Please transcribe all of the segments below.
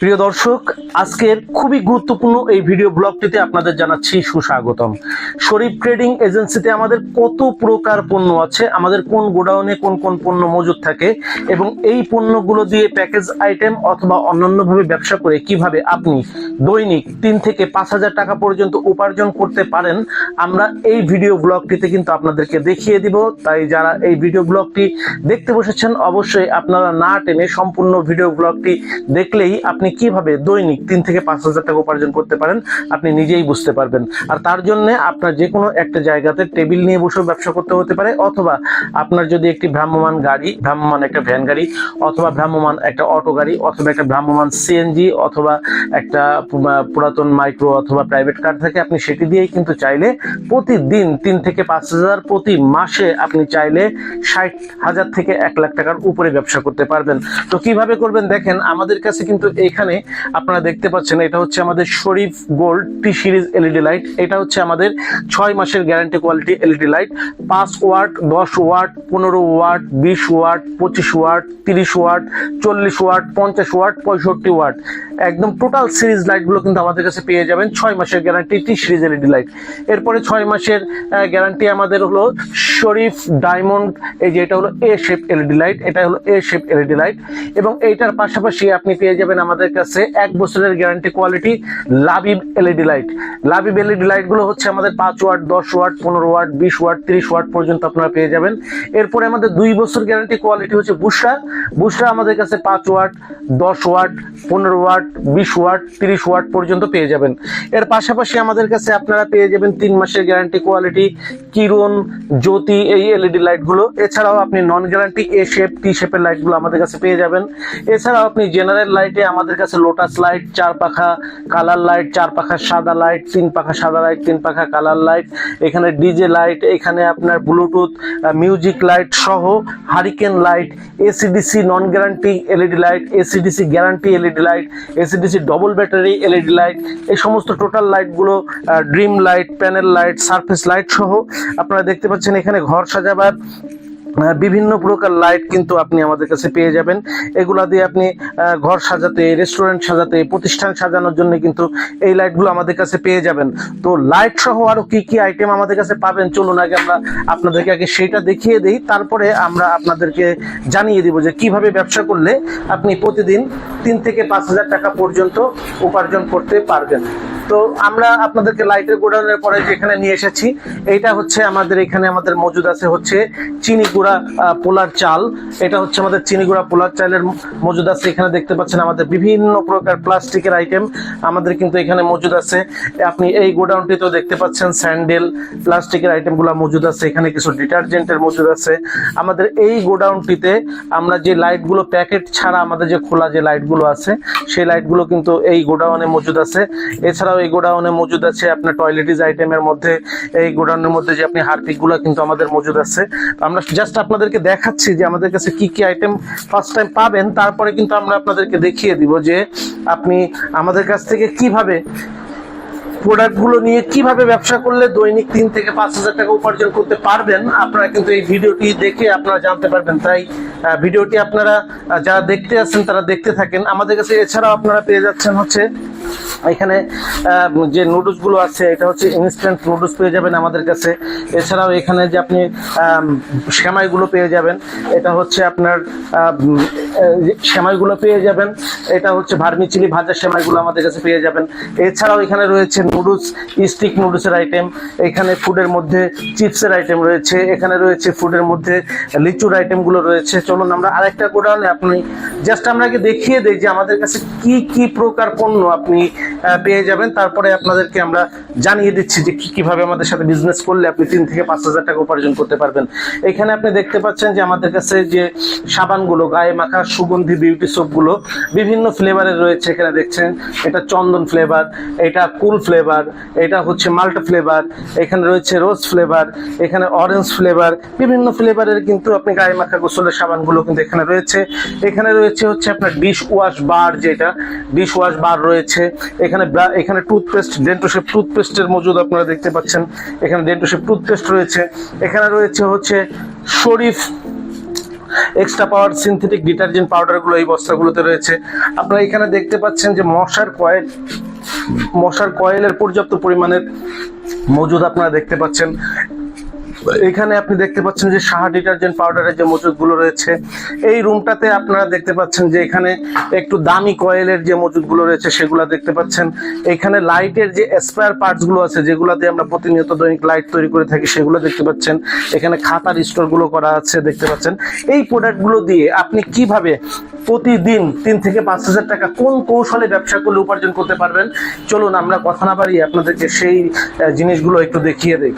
প্রিয় দর্শক, আজকের খুবই গুরুত্বপূর্ণ এই ভিডিও ব্লগটিতে আপনাদের জানাচ্ছি সুস্বাগতম। শরীফ ট্রেডিং এজেন্সিতে আমাদের কত প্রকার পণ্য আছে, আমাদের কোন গোডাউনে কোন কোন পণ্য মজুদ থাকে এবং এই পণ্যগুলো দিয়ে প্যাকেজ আইটেম অথবা অন্যান্যভাবে ব্যবসা করে কীভাবে আপনি দৈনিক তিন থেকে পাঁচ হাজার টাকা পর্যন্ত উপার্জন করতে পারেন, আমরা এই ভিডিও ব্লগটিতে কিন্তু আপনাদেরকে দেখিয়ে দিব। তাই যারা এই ভিডিও ব্লগটি দেখতে বসেছেন, অবশ্যই আপনারা না টেনে সম্পূর্ণ ভিডিও ব্লগটি দেখলেই আপনি কীভাবে দৈনিক তিন থেকে পাঁচ হাজার টাকা উপার্জন করতে পারেন, আপনি নিজেই বুঝতে পারবেন। আর তার জন্য আপনার যে কোনো একটা জায়গাতে টেবিল নিয়ে বসেও ব্যবসা করতে হতে পারে, অথবা আপনার যদি একটি ভ্রাম্যমান গাড়ি ভ্রাম্যমান একটা ভ্যান গাড়ি, অথবা ভ্রাম্যমান একটা অটো গাড়ি, অথবা একটা ভ্রাম্যমান সিএনজি অথবা একটা পুরাতন মাইক্রো অথবা প্রাইভেট কার থাকে, আপনি সেটি দিয়েই কিন্তু চাইলে প্রতিদিন তিন থেকে পাঁচ হাজার প্রতি মাসে আপনি চাইলে ষাট হাজার থেকে এক লাখ টাকার উপরে ব্যবসা করতে পারবেন। তো কীভাবে করবেন? দেখেন, আমাদের কাছে কিন্তু এখানে আপনারা দেখতে পাচ্ছেন, এটা হচ্ছে আমাদের Sharif gold T series LED light. এটা হচ্ছে আমাদের ছয় মাসের গ্যারান্টি কোয়ালিটি এলইডি লাইট। পাঁচ ওয়াট, দশ ওয়াট, পনেরো ওয়াট, বিশ ওয়াট, পঁচিশ ওয়াট, তিরিশ ওয়াট, চল্লিশ ওয়াট, পঞ্চাশ ওয়াট, পঁয়ষট্টি ওয়াট। একদম টোটাল সিরিজ লাইটগুলো কিন্তু আমাদের কাছে পেয়ে যাবেন ছয় মাসের guarantee T series LED light. এরপরে ছয় মাসের গ্যারান্টি আমাদের হলো শরীফ ডায়মন্ড, এই যে এটা হলো এ শেপ এলইডি লাইট এটা হলো এ শেপ এলইডি লাইট এবং এইটার পাশাপাশি আপনি পেয়ে যাবেন আমাদের কাছে এক বছরের guarantee quality Labib LED light Labib LED লাইটগুলো হচ্ছে আমাদের পাঁচ ওয়াট, দশ ওয়াট, পনেরো ওয়াট, বিশ ওয়াট, তিরিশ ওয়াট পর্যন্ত আপনারা পেয়ে যাবেন। এরপরে আমাদের দুই বছর গ্যারান্টি কোয়ালিটি হচ্ছে বুশরা বুশরা আমাদের কাছে পাঁচ ওয়াট, দশ ওয়াট, পনেরো ওয়াট, বিশ ওয়াট, তিরিশ ওয়াট পর্যন্ত পেয়ে যাবেন। এর পাশাপাশি আমাদের কাছে আপনারা পেয়ে যাবেন তিন মাসের গ্যারান্টি কোয়ালিটি কিরণ জ্যোতি এই এলইডি লাইটগুলো এছাড়াও আপনি নন গ্যারান্টি এ শেপ টি শেপের লাইটগুলো আমাদের কাছে পেয়ে যাবেন। এছাড়াও আপনি জেনারেল লাইটে আমাদের কাছে লোটাস লাইট চার পাখা কালার লাইট চার পাখা সাদা লাইট তিন পাখা সাদা লাইট তিন পাখা কালার লাইট এখানে ডিজে লাইট এখানে আপনার ব্লুটুথ মিউজিক লাইট সহ hurricane light AC DC non guarantee LED light AC DC guarantee LED light AC DC double battery LED light এই সমস্ত টোটাল লাইটগুলো dream light panel light surface light সহ আপনারা দেখতে পাচ্ছেন এখানে ঘর সাজাবার বিভিন্ন প্রকার লাইট কিন্তু আপনি আমাদের কাছে পেয়ে যাবেন। এগুলা দিয়ে আপনি ঘর সাজাতে রেস্টুরেন্ট সাজাতে, প্রতিষ্ঠান সাজানোর জন্য কিন্তু এই লাইটগুলো আমাদের কাছে পেয়ে যাবেন। তো লাইট সহ আরও কি কি আইটেম আমাদের কাছে পাবেন? চলুন আগে আমরা আপনাদেরকে আগে সেইটা দেখিয়ে দিই। তারপরে আমরা আপনাদেরকে জানিয়ে দিব যে কীভাবে ব্যবসা করলে আপনি প্রতিদিন তিন থেকে পাঁচ হাজার টাকা পর্যন্ত উপার্জন করতে পারবেন। তো আমরা আপনাদেরকে লাইটের গোডাউনের পরে যেখানে নিয়ে এসেছি, এইটা হচ্ছে আমাদের, এখানে আমাদের মজুদ আছে হচ্ছে চিনি গুঁড়া আহ, পোলার চাল। এটা হচ্ছে আমাদের চিনি গুঁড়া পোলার চালের মজুদ আছে। এখানে দেখতে পাচ্ছেন আমাদের বিভিন্ন প্রকার প্লাস্টিকের আইটেম আমাদের কিন্তু এখানে মজুদ আছে। আপনি এই গোডাউনটিতেও দেখতে পাচ্ছেন স্যান্ডেল প্লাস্টিকের আইটেমগুলো মজুদ আছে। এখানে কিছু ডিটারজেন্টের মজুদ আছে। আমাদের এই গোডাউনটিতে আমরা যে লাইটগুলো প্যাকেট ছাড়া আমাদের যে খোলা যে লাইটগুলো আছে সেই লাইটগুলো কিন্তু এই গোডাউনে মজুদ আছে। এছাড়াও এই গোডাউনে মজুদ আছে আপনার টয়লেটিজ আইটেমের মধ্যে এই গোডাউনের মধ্যে যে আপনি হারপিকগুলো কিন্তু আমাদের মজুদ আছে। আমরা আপনাদেরকে দেখাচ্ছি যে আমাদের কাছে কি কি আইটেম ফার্স্ট টাইম পাবেন। তারপরে কিন্তু আমরা আপনাদেরকে দেখিয়ে দিব যে আপনি আমাদের কাছ থেকে কীভাবে প্রোডাক্টগুলো নিয়ে কীভাবে ব্যবসা করলে দৈনিক তিন থেকে পাঁচ হাজার টাকা উপার্জন করতে পারবেন। আপনারা কিন্তু এই ভিডিওটি দেখে আপনারা জানতে পারবেন। তাই ভিডিওটি আপনারা যারা দেখতে আছেন তারা দেখতে থাকেন। আমাদের কাছে এছাড়াও আপনারা পেয়ে যাচ্ছেন হচ্ছে এখানে যে নুডলসগুলো আছে এটা হচ্ছে ইনস্ট্যান্ট নুডলস পেয়ে যাবেন আমাদের কাছে। এছাড়াও এখানে যে আপনি আম, সেমাইগুলো পেয়ে যাবেন এটা হচ্ছে আপনার সেমাইগুলো পেয়ে যাবেন এটা হচ্ছে ভার্মিচিলি ভাজা সেমাইগুলো আমাদের কাছে পেয়ে যাবেন। এছাড়াও এখানে রয়েছে নুডলস স্টিক নুডলসের আইটেম এখানে ফুডের মধ্যে চিপসের আইটেম রয়েছে এখানে রয়েছে ফুডের মধ্যে লিচুর আইটেমগুলো রয়েছে। চলুন আমরা আরেকটা গোডাউনে আপনি জাস্ট আপনাকে দেখিয়ে দেই যে আমাদের কাছে কি কি প্রকার পণ্য আপনি আহ, পেয়ে যাবেন। তারপরে আপনাদেরকে আমরা জানিয়ে দিচ্ছি যে কি কীভাবে আমাদের সাথে বিজনেস করলে আপনি তিন থেকে পাঁচ হাজার টাকা উপার্জন করতে পারবেন। এখানে আপনি দেখতে পাচ্ছেন যে আমাদের কাছে যে সাবানগুলো গায়ে মাখা সুগন্ধি বিউটি সোপগুলো বিভিন্ন ফ্লেভারের রয়েছে। এখানে দেখছেন এটা চন্দন ফ্লেভার এটা কুল ফ্লেভার এটা হচ্ছে মাল্টা ফ্লেভার এখানে রয়েছে রোজ ফ্লেভার এখানে অরেঞ্জ ফ্লেভার বিভিন্ন ফ্লেভারের কিন্তু আপনি গায়ে মাখা গোসলের সাবানগুলো কিন্তু এখানে রয়েছে। এখানে রয়েছে হচ্ছে আপনার ডিশ ওয়াশ বার যেটা ডিশ ওয়াশ বার রয়েছে। এখানে এখানে টুথপেস্ট ডেন্টোশেপ টুথপেস্টের মজুদ আপনারা দেখতে পাচ্ছেন। এখানে ডেন্টোশেপ টুথপেস্ট রয়েছে। এখানে রয়েছে হচ্ছে Sharif extra power synthetic detergent পাউডারগুলো এই বস্তাগুলোতে রয়েছে। আপনারা এখানে দেখতে পাচ্ছেন যে মশার কয়েল, মশার কয়েলের পর্যাপ্ত পরিমাণের মজুদ আপনারা দেখতে পাচ্ছেন। এখানে আপনি দেখতে পাচ্ছেন যে সাহা ডিটারজেন্ট পাউডারের যে মজুদগুলো রয়েছে, এই রুমটাতে আপনারা দেখতে পাচ্ছেন যে এখানে একটু দামি কয়েলের যে মজুদগুলো রয়েছে সেগুলো দেখতে পাচ্ছেন। এখানে লাইটের যে স্পেয়ার পার্টসগুলো আছে, যেগুলো দিয়ে আমরা প্রতিনিয়ত দৈনিক লাইট তৈরি করে থাকি, সেগুলো দেখতে পাচ্ছেন। এখানে খাতার স্টোরগুলো করা আছে, দেখতে পাচ্ছেন। এই প্রোডাক্টগুলো দিয়ে আপনি কীভাবে প্রতিদিন তিন থেকে পাঁচ হাজার টাকা কোন কৌশলে ব্যবসা করলে উপার্জন করতে পারবেন? চলুন আমরা কথা না পারি আপনাদেরকে সেই জিনিসগুলো একটু দেখিয়ে দিই।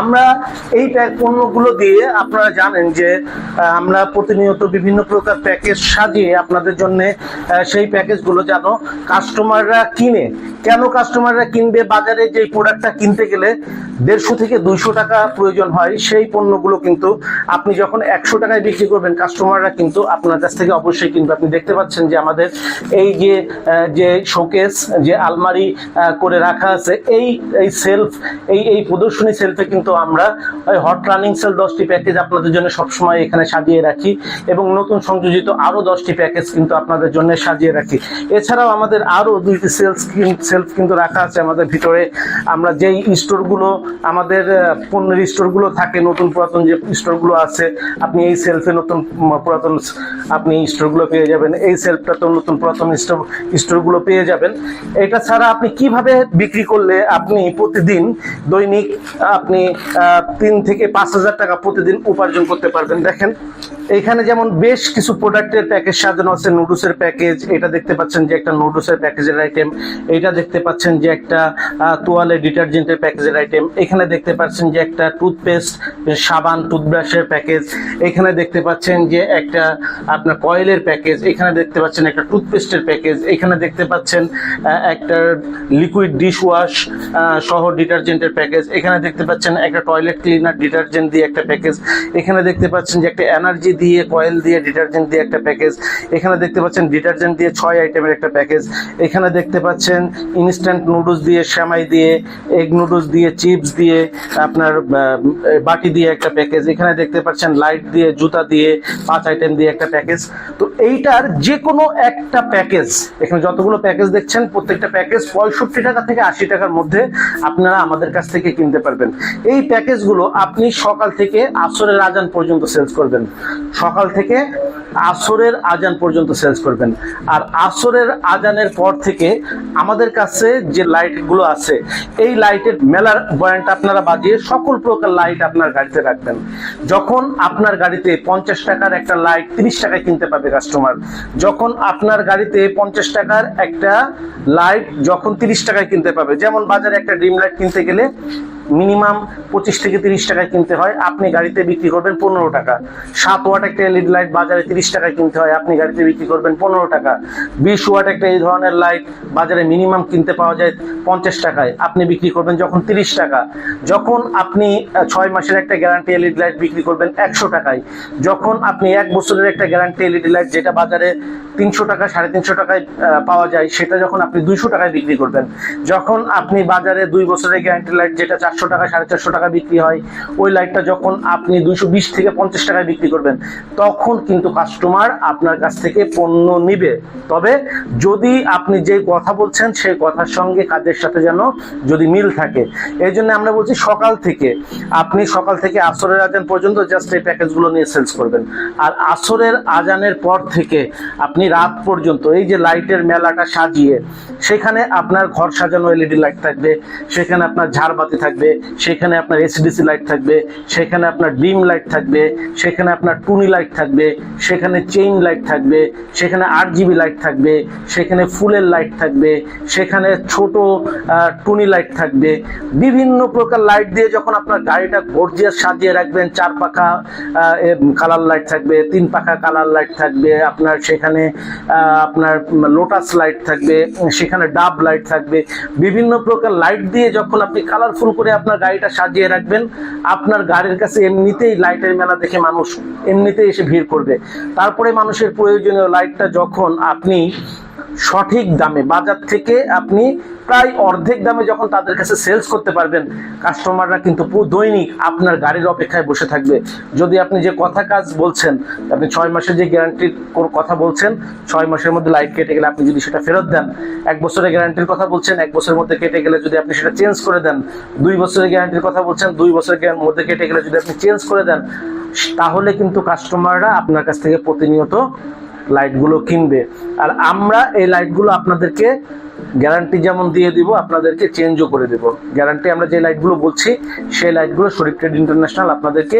আমরা এই পণ্যগুলো দিয়ে আপনারা জানেন যে আমরা প্রতিনিয়ত বিভিন্ন প্রকার প্যাকেজ সাজিয়ে আপনাদের জন্য সেই প্যাকেজগুলো যেন কাস্টমাররা কিনে, কেন কাস্টমাররা কিনবে, বাজারে যে প্রোডাক্টটা কিনতে গেলে দেড়শো থেকে দুইশো টাকা প্রয়োজন হয়, সেই পণ্যগুলো কিন্তু আপনি যখন একশো টাকায় বিক্রি করবেন, কাস্টমাররা কিন্তু আপনার কাছ থেকে অবশ্যই কিনবে। আপনি দেখতে পাচ্ছেন যে আমাদের এই যে যে শোকেস যে আলমারি করে রাখা আছে, এই এই সেলফ এই এই প্রদর্শনী সেলফে কিন্তু আমরা হট রানিং সেল দশটি প্যাকেজ আপনাদের জন্য সবসময় এখানে সাজিয়ে রাখি এবং নতুন সংযোজিত আরও দশটি প্যাকেজ কিন্তু আপনাদের জন্য সাজিয়ে রাখি। এছাড়াও আমাদের আরও দুইটি সেলস সেলফ কিন্তু রাখা আছে আমাদের ভিতরে। আমরা যেই স্টোরগুলো আমাদের পণ্যের স্টোরগুলো থাকে, নতুন পুরাতন যে স্টোরগুলো আছে, আপনি এই সেলফে নতুন পুরাতন আপনি স্টোরগুলো পেয়ে যাবেন। এই সেলফটা তো নতুন পুরাতন স্টোর স্টোরগুলো পেয়ে যাবেন। এটা ছাড়া আপনি কীভাবে বিক্রি করলে আপনি প্রতিদিন দৈনিক আপনি তিন থেকে পাঁচ হাজার টাকা প্রতিদিন উপার্জন করতে পারবেন। দেখেন এখানে যেমন বেশ কিছু প্রোডাক্টের প্যাকেজ সাজানো আছে, নুডলসের প্যাকেজ, এটা দেখতে পাচ্ছেন যে একটা নুডলসের প্যাকেজের আইটেম এটা দেখতে পাচ্ছেন যে একটা তোয়ালে ডিটারজেন্টের প্যাকেজের আইটেম এখানে দেখতে পাচ্ছেন যে একটা টুথপেস্ট, সাবান, টুথব্রাশের প্যাকেজ, এখানে দেখতে পাচ্ছেন যে একটা আপনার কয়েলের প্যাকেজ, এখানে দেখতে পাচ্ছেন একটা টুথপেস্টের প্যাকেজ, এখানে দেখতে পাচ্ছেন একটা লিকুইড ডিশ ওয়াশ সহ ডিটারজেন্টের প্যাকেজ, এখানে দেখতে পাচ্ছেন একটা টয়লেট ক্লিনার ডিটারজেন্ট দিয়ে একটা প্যাকেজ এখানে দেখতে পাচ্ছেন যে একটা এনার্জি দিয়ে কয়েল দিয়ে ডিটারজেন্ট দিয়ে একটা প্যাকেজ এখানে দেখতে পাচ্ছেন ডিটারজেন্ট দিয়ে ছয় আইটেমের একটা প্যাকেজ এখানে দেখতে পাচ্ছেন ইনস্ট্যান্ট নুডলস দিয়ে শ্যামাই দিয়ে এগ নুডলস দিয়ে চিপস দিয়ে, আপনার বাটি দিয়ে একটা প্যাকেজ এখানে দেখতে পাচ্ছেন লাইট দিয়ে, জুতা দিয়ে, পাঁচ আইটেম দিয়ে একটা প্যাকেজ তো এইটার যে কোনো একটা প্যাকেজ এখানে যতগুলো প্যাকেজ দেখছেন, প্রত্যেকটা প্যাকেজ পঁয়ষট্টি টাকা থেকে আশি টাকার মধ্যে আপনারা আমাদের কাছ থেকে কিনতে পারবেন। এই প্যাকেজগুলো আপনি সকাল থেকে আসরের আজান পর্যন্ত সেলস করবেন। সকাল থেকে আসরের আজান পর্যন্ত সেলস করবেন। আর আসরের আজানের পর থেকে আমাদের কাছে যে লাইটগুলো আছে, এই লাইটের মেলার বয়ানটা আপনারা বাজিয়ে সকল প্রকার লাইট আপনার গাড়িতে রাখবেন। যখন আপনার গাড়িতে পঞ্চাশ টাকার একটা লাইট তিরিশ টাকায় কিনতে পাবে কাস্টমার যখন আপনার গাড়িতে পঞ্চাশ টাকার একটা লাইট যখন তিরিশ টাকায় কিনতে পাবে যেমন বাজারে একটা ড্রিম লাইট কিনতে গেলে মিনিমাম পঁচিশ থেকে তিরিশ টাকায় কিনতে হয়, আপনি গাড়িতে বিক্রি করবেন পনেরো টাকা। সাত ওয়াট একটা এলইডি লাইট বাজারে তিরিশ টাকায় কিনতে হয়, আপনি গাড়িতে বিক্রি করবেন পনেরো টাকা। বিশ ওয়াট একটা এই ধরনের লাইট বাজারে মিনিমাম কিনতে পাওয়া যায় পঞ্চাশ টাকায়। আপনি বিক্রি করবেন যখন তিরিশ টাকা। যখন আপনি ছয় মাসের একটা গ্যারান্টি এলইডি লাইট বিক্রি করবেন একশো টাকায়। যখন আপনি এক বছরের একটা গ্যারান্টি এলইডি লাইট যেটা বাজারে তিনশো টাকা, সাড়ে তিনশো টাকায় পাওয়া যায়, সেটা যখন আপনি দুইশো টাকায় বিক্রি করবেন। যখন আপনি বাজারে দুই বছরের গ্যারান্টি লাইট যেটা চারশো টাকা, সাড়ে চারশো টাকা বিক্রি হয়, ওই লাইটটা যখন আপনি দুইশো বিশ থেকে পঞ্চাশ টাকায় বিক্রি করবেন, তখন কিন্তু কাস্টমার আপনার কাছ থেকে পণ্য নিবে। তবে যদি আপনি যে কথা বলছেন, সেই কথার সঙ্গে কাজের সাথে যেন যদি মিল থাকে। এই জন্য আমরা বলছি সকাল থেকে, আপনি সকাল থেকে আসরের আজান পর্যন্ত জাস্ট এই প্যাকেজগুলো নিয়ে সেলস করবেন। আর আসরের আজানের পর থেকে আপনি রাত পর্যন্ত এই যে লাইটের মেলাটা সাজিয়ে, সেখানে আপনার ঘর সাজানো এলইডি লাইট থাকবে, সেখানে আপনার ঝাড়বাতি থাকবে, সেখানে আপনার এসিডিসি লাইট থাকবে, সেখানে আপনার ডিম লাইট থাকবে, সেখানে আপনার টুনি লাইট থাকবে, সেখানে চেইন লাইট থাকবে, সেখানে আট জিবি লাইট থাকবে, সেখানে ফুলের লাইট থাকবে, সেখানে ছোট টুনি লাইট থাকবে। বিভিন্ন প্রকার লাইট দিয়ে যখন আপনার গাড়িটা গর্জিয়াস সাজিয়ে রাখবেন চার পাখা কালার লাইট থাকবে তিন পাখা কালার লাইট থাকবে, আপনার সেখানে আপনার লোটাস লাইট থাকবে, সেখানে ডাব লাইট থাকবে। বিভিন্ন প্রকার লাইট দিয়ে যখন আপনি কালারফুল করে আপনার গাড়িটা সাজিয়ে রাখবেন, আপনার গাড়ির কাছে এমনিতেই লাইটের মেলা দেখে মানুষ এমনিতেই এসে ভিড় করবে। তারপরে মানুষের প্রয়োজনীয় লাইটটা যখন আপনি সঠিক দামে, বাজার থেকে আপনি প্রায় অর্ধেক দামে যখন তাদের কাছে সেলস করতে পারবেন কাস্টমাররা কিন্তু দৈনিক আপনার গাড়ির অপেক্ষায় বসে থাকবে। যদি আপনি যে কথা কাজ বলছেন, আপনি ছয় মাসের যে গ্যারান্টির কথা বলছেন, ছয় মাসের মধ্যে লাইট কেটে গেলে আপনি যদি সেটা ফেরত দেন, এক বছরের গ্যারান্টির কথা বলছেন, এক বছরের মধ্যে কেটে গেলে যদি আপনি সেটা চেঞ্জ করে দেন, দুই বছরের গ্যারান্টির কথা বলছেন, দুই বছরের মধ্যে কেটে গেলে যদি আপনি চেঞ্জ করে দেন, তাহলে কিন্তু কাস্টমাররা আপনার কাছ থেকে প্রতিনিয়ত লাইটগুলো কিনবে। আর আমরা এই লাইটগুলো আপনাদেরকে গ্যারান্টি যেমন দিয়ে দিব, আপনাদেরকে চেঞ্জও করে দেব। গ্যারান্টি আমরা যে লাইটগুলো বলছি, সেই লাইটগুলো শরীফ ট্রেড ইন্টারন্যাশনাল আপনাদেরকে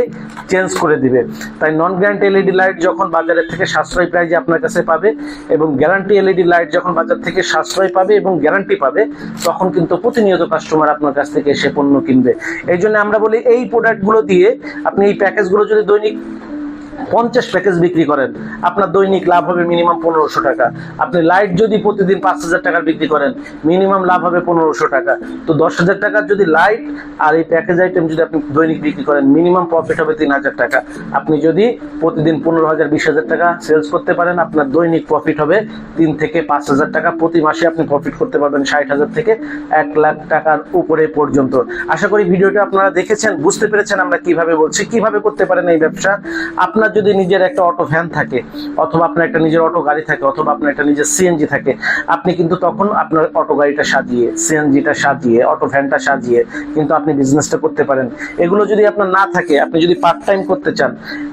চেঞ্জ করে দিবে। তাই নন গ্যারান্টি এলইডি লাইট যখন বাজারের থেকে সাশ্রয় প্রাইজে আপনার কাছে পাবে এবং গ্যারান্টি এলইডি লাইট যখন বাজার থেকে সাশ্রয় পাবে এবং গ্যারান্টি পাবে, তখন কিন্তু প্রতিনিয়ত কাস্টমার আপনার কাছ থেকে এসে পণ্য কিনবে। এই জন্য আমরা বলি এই প্রোডাক্টগুলো দিয়ে আপনি এই প্যাকেজগুলো যদি দৈনিক পঞ্চাশ প্যাকেজ বিক্রি করেন। আপনার দৈনিক লাভ হবে মিনিমাম পনেরোশো টাকা। আপনি লাইট যদি প্রতিদিন পাঁচ হাজার টাকার বিক্রি করেন মিনিমাম লাভ হবে পনেরোশো টাকা। তো দশ হাজার টাকার যদি লাইট আর এই প্যাকেজ আইটেম যদি আপনি দৈনিক বিক্রি করেন মিনিমাম প্রফিট হবে তিন হাজার টাকা। আপনি যদি প্রতিদিন পনেরো হাজার, বিশ হাজার টাকা সেলস করতে পারেন, আপনার দৈনিক প্রফিট হবে তিন থেকে পাঁচ হাজার টাকা। প্রতি মাসে আপনি প্রফিট করতে পারবেন ষাট হাজার থেকে এক লাখ টাকার উপরে পর্যন্ত। আশা করি ভিডিওটা আপনারা দেখেছেন, বুঝতে পেরেছেন আমরা কীভাবে বলছি, কীভাবে করতে পারেন এই ব্যবসা। আপনার যদি নিজের একটা অটো ভ্যান থাকে, অথবা আপনার একটা নিজের অটো গাড়ি থাকে, অথবা আপনার একটা নিজের সিএনজি থাকে, আপনি কিন্তু তখন আপনার অটো গাড়িটা সাজিয়ে সিএনজিটা সাজিয়ে, অটো ভ্যানটা সাজিয়ে কিন্তু আপনি বিজনেসটা করতে পারেন। এগুলো যদি আপনার না থাকে, আপনি যদি পার্ট টাইম করতে চান,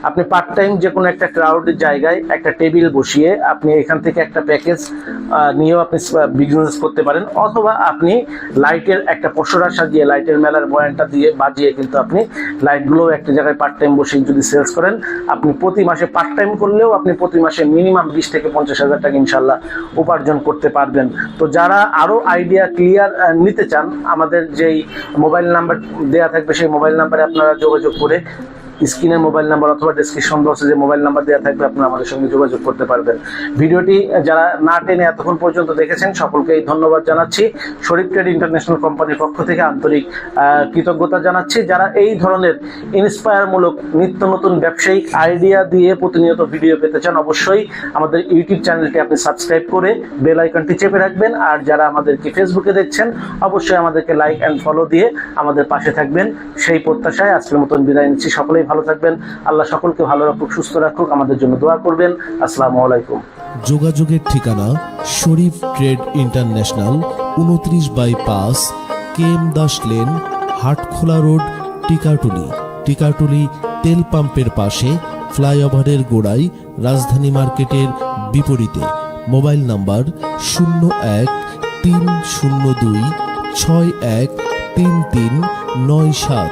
আপনি পার্ট টাইম যে কোনো একটা ক্রাউডের জায়গায় একটা টেবিল বসিয়ে আপনি এখান থেকে একটা প্যাকেজ নিয়েও আপনি বিজনেস করতে পারেন, অথবা আপনি লাইটের একটা পসরা সাজিয়ে লাইটের মেলার বয়ানটা দিয়ে বাজিয়ে কিন্তু আপনি লাইটগুলো একটা জায়গায় পার্ট টাইম বসে যদি সেলস করেন আপনি প্রতি মাসে পার্ট টাইম করলেও আপনি প্রতি মাসে মিনিমাম বিশ থেকে পঞ্চাশ হাজার টাকা ইনশাল্লাহ উপার্জন করতে পারবেন। তো যারা আরও আইডিয়া ক্লিয়ার নিতে চান, আমাদের যেই মোবাইল নাম্বার দেওয়া থাকবে সেই মোবাইল নাম্বারে আপনারা যোগাযোগ করে স্ক্রিনের মোবাইল নাম্বার অথবা ডেসক্রিপশন বক্সে যে মোবাইল নাম্বার দেওয়া থাকবে, আপনারা আমাদের সঙ্গে যোগাযোগ করতে পারবেন। ভিডিওটি যারা না টেনে এতক্ষণ পর্যন্ত দেখেছেন, সকলকেই ধন্যবাদ জানাচ্ছি। শরীফ ট্রেড ইন্টারন্যাশনাল কোম্পানির পক্ষ থেকে আন্তরিক কৃতজ্ঞতা জানাচ্ছি। যারা এই ধরনের ইন্সপায়ারমূলক নিত্য নতুন ব্যবসায়িক আইডিয়া দিয়ে প্রতিনিয়ত ভিডিও পেতে চান, অবশ্যই আমাদের ইউটিউব চ্যানেলটি আপনি সাবস্ক্রাইব করে বেল আইকনটি চেপে রাখবেন। আর যারা আমাদেরকে ফেসবুকে দেখছেন, অবশ্যই আমাদেরকে লাইক অ্যান্ড ফলো দিয়ে আমাদের পাশে থাকবেন। সেই প্রত্যাশায় আজকের মতন বিদায় নিচ্ছি। সকলেই ভালো থাকবেন। আল্লাহ সকলকে ভালো রাখুক, সুস্থ রাখুক। আমাদের জন্য দোয়া করবেন। আসসালামু আলাইকুম। যোগাযোগের ঠিকানা শরীফ ট্রেড ইন্টারন্যাশনাল, উনত্রিশ বাই পাঁচ K M Das lane, Hatkhola road, Tikatuli. Tikatuli তেল পাম্পের পাশে, ফ্লাইওভারের গোড়ায়, রাজধানী মার্কেটের বিপরীতে। মোবাইল নাম্বার শূন্য এক তিন শূন্য দুই ছয় এক তিন তিন নয় সাত।